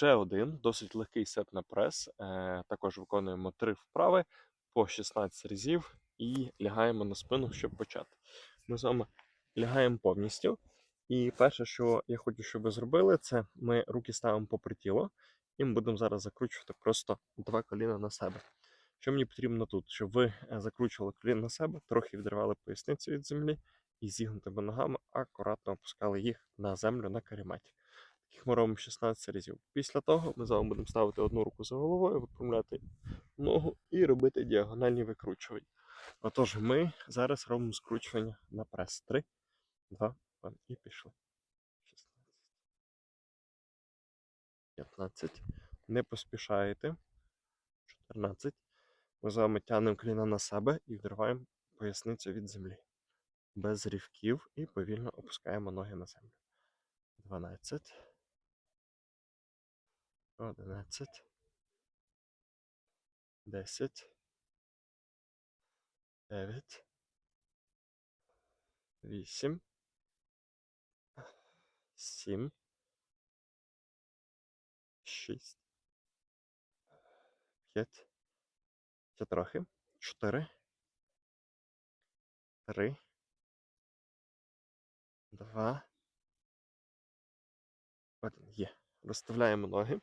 ще один досить легкий сет на прес. Е, також виконуємо три вправи по 16 разів і лягаємо на спину, щоб почати. Ми з вами лягаємо повністю. І перше, що я хочу, щоб ви зробили, це ми руки ставимо попри тіло, і ми будемо зараз закручувати просто два коліна на себе. Що мені потрібно тут? Щоб ви е, закручували коліна на себе, трохи відривали поясницю від землі і зігнутими ногами акуратно опускали їх на землю на каріматі. Таких ми робимо 16 разів. Після того ми з вами будемо ставити одну руку за головою, випрямляти ногу і робити діагональні викручування. Отож, ми зараз робимо скручування на прес. 3, 2, 1 і пішли. 16. 15. Не поспішаєте. 14. Ми з вами тягнемо коліна на себе і відриваємо поясницю від землі. Без рівків і повільно опускаємо ноги на землю. 12. 11. 10. 9. 8. 7. 6. 5. Ще трохи. 4. 3. 2. 1. Є. Розставляємо ноги.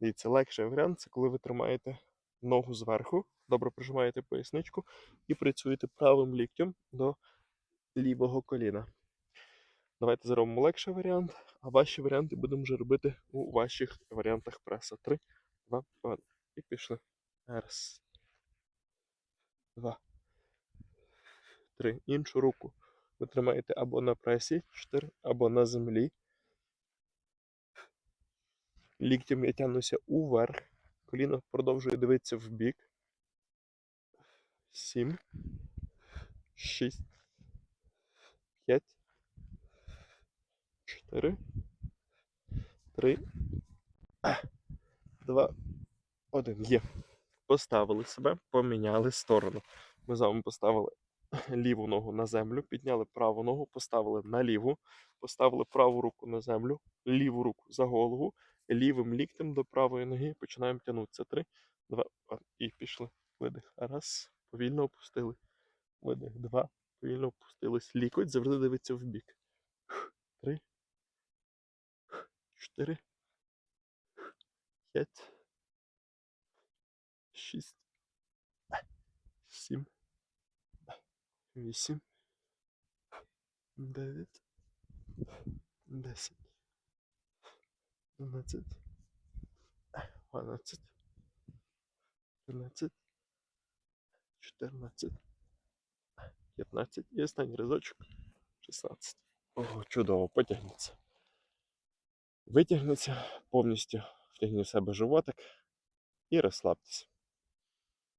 Дивіться, легший варіант це коли ви тримаєте ногу зверху, добре прижимаєте поясничку і працюєте правим ліктем до лівого коліна. Давайте зробимо легший варіант, а ваші варіанти будемо вже робити у ваших варіантах преса. 3, 2, 1. І пішли. Раз. Два. Три. Іншу руку ви тримаєте або на пресі 4, або на землі. Ліктем я тягнуся уверх. Коліно продовжує дивитися в бік. Сім. Шість. П'ять. Чотири. Три. Два. Один. Є. Поставили себе, поміняли сторону. Ми з вами поставили ліву ногу на землю, підняли праву ногу, поставили на ліву, поставили праву руку на землю, ліву руку за голову, лівим ліктем до правої ноги починаємо тягнутися. Три, два, і пішли. Видих. Раз. Повільно опустили. Видих. Два. Повільно опустились. Лікоть завжди дивиться в бік. Три. Чотири. П'ять. Шість. Сім. Вісім. Дев'ять. Десять. Дванадцять. Дванадцять. Тринадцять. Чотирнадцять. П'ятнадцять. І останній разочок. Шістнадцять. Ого, чудово, потягнеться. Витягнеться повністю, втягніть в себе животик і розслабтеся.